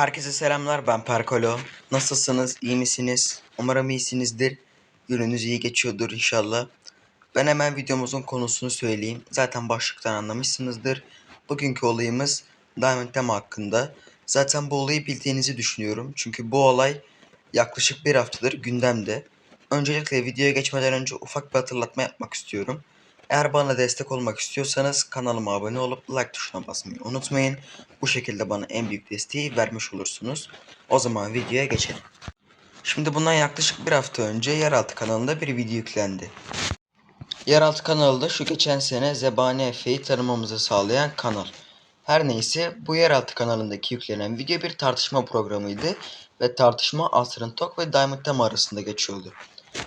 Herkese selamlar ben Perkolo. Nasılsınız? İyi misiniz? Umarım iyisinizdir. Gününüz iyi geçiyordur inşallah. Ben hemen videomuzun konusunu söyleyeyim. Zaten başlıktan anlamışsınızdır. Bugünkü olayımız Diamond Tema hakkında. Zaten bu olayı bildiğinizi düşünüyorum. Çünkü bu olay yaklaşık bir haftadır gündemde. Öncelikle videoya geçmeden önce ufak bir hatırlatma yapmak istiyorum. Eğer bana destek olmak istiyorsanız kanalıma abone olup like tuşuna basmayı unutmayın. Bu şekilde bana en büyük desteği vermiş olursunuz. O zaman videoya geçelim. Şimdi bundan yaklaşık bir hafta önce Yeraltı kanalında bir video yüklendi. Yeraltı kanalı da şu geçen sene Zebani Efe'yi tanımamızı sağlayan kanal. Her neyse bu Yeraltı kanalındaki yüklenen video bir tartışma programıydı ve tartışma Asrın Tok ve Diamond Tema arasında geçiyordu.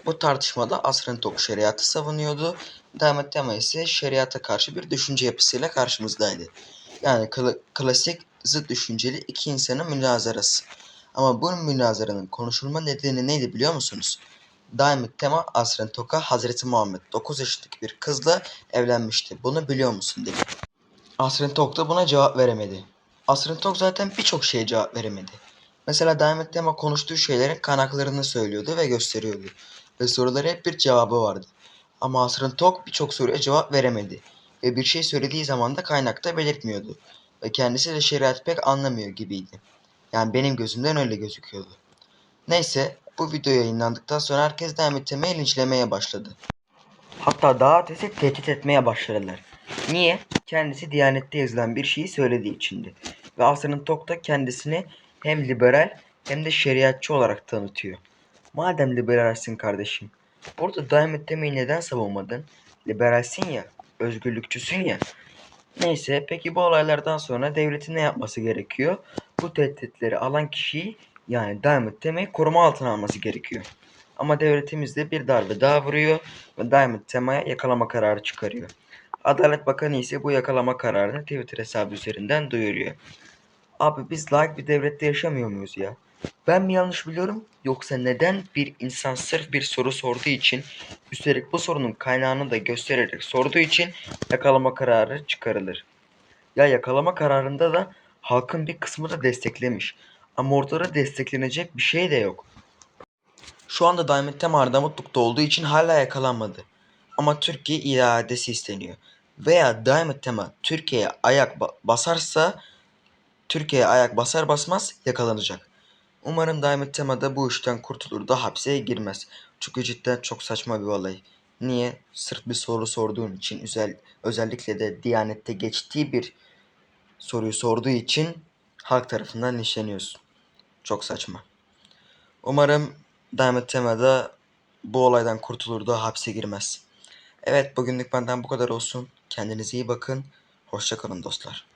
Bu tartışmada Asrın Tok şeriatı savunuyordu, Diamond Tema ise şeriata karşı bir düşünce yapısıyla karşımızdaydı. Yani kla- klasik zıt düşünceli iki insanın münazarası. Ama bu münazaranın konuşulma nedeni neydi biliyor musunuz? Diamond Tema Asrın Tok'a Hazreti Muhammed 9 yaşındaki bir kızla evlenmişti. Bunu biliyor musun dedi. Asrın Tok da buna cevap veremedi. Asrın Tok zaten birçok şeye cevap veremedi. Mesela Diamond Tema konuştuğu şeylerin kaynaklarını söylüyordu ve gösteriyordu. Ve sorulara hep bir cevabı vardı. Ama Asrın Tok birçok soruya cevap veremedi. Ve bir şey söylediği zaman da kaynakta belirtmiyordu. Ve kendisi de şeriat pek anlamıyor gibiydi. Yani benim gözümden öyle gözüküyordu. Neyse bu video yayınlandıktan sonra herkes Diamond Tema'yı linçlemeye başladı. Hatta daha ötesi tehdit etmeye başladılar. Niye? Kendisi Diyanet'te yazılan bir şeyi söylediği içindi. Ve Asrın Tok da kendisini hem liberal hem de şeriatçı olarak tanıtıyor. Madem liberalsin kardeşim, burada Diamond Tema'yı neden savunmadın? Liberalsin ya, özgürlükçüsün ya. Neyse peki bu olaylardan sonra devletin ne yapması gerekiyor? Bu tehditleri alan kişiyi yani Diamond Tema'yı koruma altına alması gerekiyor. Ama devletimiz de bir darbe daha vuruyor ve Diamond Tema'ya yakalama kararı çıkarıyor. Adalet Bakanı ise bu yakalama kararını Twitter hesabı üzerinden duyuruyor. Abi biz layık bir devlette yaşamıyor muyuz ya? Ben mi yanlış biliyorum yoksa neden bir insan sırf bir soru sorduğu için üstelik bu sorunun kaynağını da göstererek sorduğu için yakalama kararı çıkarılır? Ya yakalama kararında da halkın bir kısmı da desteklemiş. Ama ortada desteklenecek bir şey de yok. Şu anda Diamond Tema Arnavutluk'ta olduğu için hala yakalanmadı. Ama Türkiye iadesi isteniyor. Veya Diamond Tema Türkiye'ye ayak ba- basarsa Türkiye'ye ayak basar basmaz yakalanacak. Umarım Diamond Tema da bu işten kurtulur da hapse girmez. Çünkü cidden çok saçma bir olay. Niye? Sırf bir soru sorduğun için özel, özellikle de Diyanet'te geçtiği bir soruyu sorduğu için halk tarafından linçleniyorsun. Çok saçma. Umarım Diamond Tema da bu olaydan kurtulur da hapse girmez. Evet bugünlük benden bu kadar olsun. Kendinize iyi bakın. Hoşçakalın dostlar.